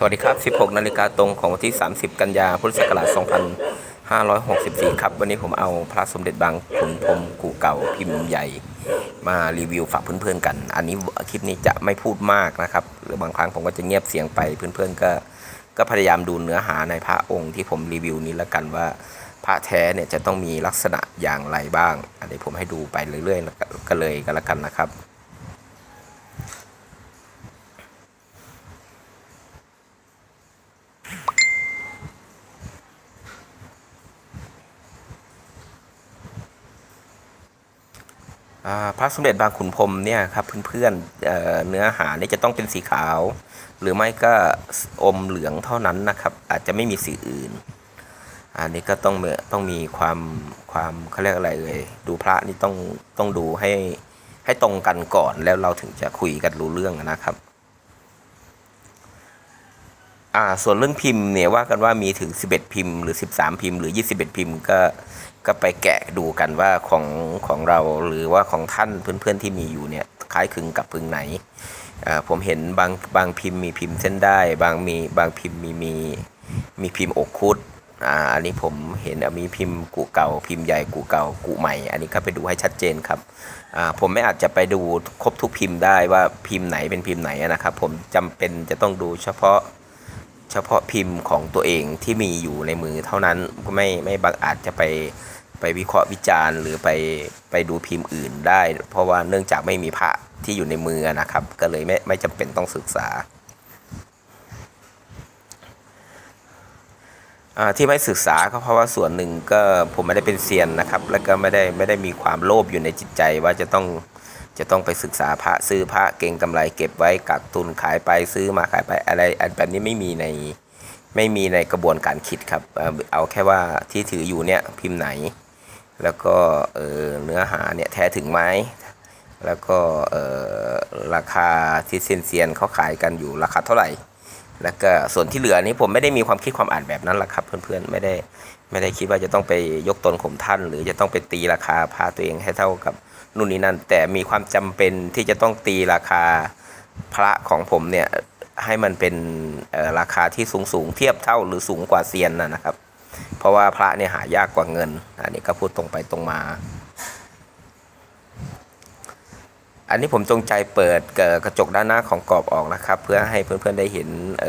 สวัสดีครับ 16 นาฬิกาตรงของวันที่ 30 กันยาพุทธศักราช 2564 ครับ วันนี้ผมเอาพระสมเด็จบางขุนพรมกูเก่าพิมพ์ใหญ่ มารีวิวฝากเพื่อนๆกัน อันนี้คลิปนี้จะไม่พูดมากนะครับ หรือบางครั้งผมก็จะเงียบเสียงไป เพื่อนๆก็ก็พยายามดูเนื้อหาในพระองค์ที่ผมรีวิวนี้แล้วกันว่าพระแท้เนี่ยจะต้องมีลักษณะอย่างไรบ้าง อันนี้ผมให้ดูไปเรื่อยๆ ก็เลยก็แล้วกันนะครับ พระสมเด็จบางขุนพรมเนี่ยครับเพื่อนๆเเนื้อหาเนี่ยจะต้องเป็นสีขาว หรือไม่ก็อมเหลืองเท่านั้นนะครับ อาจจะไม่มีสีอื่น อันนี้ก็ต้องต้องมีความความเขาเรียกอะไรเลยดูพระนี่ต้องต้องดูให้ให้ตรงกันก่อนแล้วเราถึงจะคุยกันรู้เรื่องนะครับ อ่าส่วนเรื่องพิมพ์เนี่ยว่ากันว่ามีถึง 11 พิมพ์หรือ 13 พิมพ์หรือ 21 พิมพ์ก็ก็ไปแกะดูกันว่าของของเราหรือว่าของท่านเพื่อนๆที่มีอยู่เนี่ยคล้ายคลึงกับพึงไหนอ่าผมเห็นบางบางพิมพ์มีพิมพ์เส้นได้ บางมีบางพิมพ์มีมีมีพิมพ์อกคุดอ่าอันนี้ผมเห็นอะมีพิมพ์กุเก่า พิมพ์ใหญ่กุเก่ากุใหม่ อันนี้ก็ไปดูให้ชัดเจนครับอ่าผมไม่อาจจะไปดูครบทุกพิมพ์ได้ว่าพิมพ์ไหนเป็นพิมพ์ไหนนะครับ ผมจำเป็นจะต้องดูเฉพาะ เฉพาะพิมพ์ของตัวเองที่มีอยู่ในมือเท่านั้นไม่ไม่บางอาจจะไปไปวิเคราะห์วิจารณ์ หรือไปไปดูพิมพ์อื่นได้ เพราะว่าเนื่องจากไม่มีพระที่อยู่ในมือนะครับ ก็เลยไม่ไม่จำเป็นต้องศึกษาอ่าที่ไม่ศึกษาก็เพราะว่าส่วนหนึ่งก็ผมไม่ได้เป็นเซียนนะครับ แล้วก็ไม่ได้ไม่ได้มีความโลภอยู่ในจิตใจว่าจะต้อง จะต้องไปศึกษาพระซื้อพระเก่งกำไรเก็บไว้กักตุนขายไปซื้อมาขายไปอะไรอันแบบนี้ไม่มีในไม่มีในกระบวนการคิดครับ เอาแค่ว่าที่ถืออยู่เนี่ยพิมพ์ไหน แล้วก็เเนื้อหาเนี่ยแท้ถึงไหมแล้วก็ราคาที่เซียนเซียนเขาขายกันอยู่ราคาเท่าไหร่ แล้วก็ส่วนที่เหลือนี้ผมไม่ได้มีความคิดความอ่านแบบนั้นหรอกครับ เพื่อนๆไม่ได้ไม่ได้คิดว่าจะต้องไปยกตนข่มท่าน หรือจะต้องไปตีราคาพาตัวเองให้เท่ากับ นู่นนี่นั่น แต่มีความจำเป็นที่จะต้องตีราคาพระของผมเนี่ยให้มันเป็นราคาที่สูงสูงๆเทียบเท่าหรือสูงกว่าเซียนนะนะครับ เพราะว่าพระเนี่ยหายากกว่าเงิน อันนี้ก็พูดตรงไปตรงมา อันนี้ผมจงใจเปิดเอ่อกระจกด้านหน้าของกรอบออกนะครับ เพื่อให้เพื่อนๆได้เห็นเ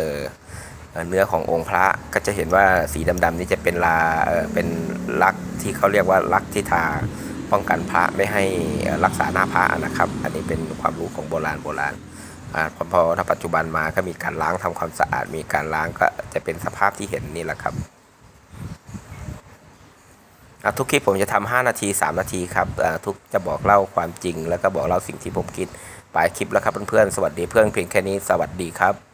เนื้อขององค์พระก็จะเห็นว่าสีดำๆนี่จะเป็นลาเเป็นลักที่เขาเรียกว่าลักที่ทา ป้องกันพระไม่ให้รักษาหน้าพระนะครับ อันนี้เป็นความรู้ของโบราณโบราณอพอพอถ้าปัจจุบันมาก็มีการล้างทำความสะอาด มีการล้างก็จะเป็นสภาพที่เห็นนี่แหละครับทุกคลิปผมจะทำ5นาที 3 นาทีครับทุกจะบอกเล่าความจริง แล้วก็บอกเล่าสิ่งที่ผมคิดปลายคลิปแล้วครับเพื่อนๆสวัสดีเพื่อนเพียงแค่นี้สวัสดีครับ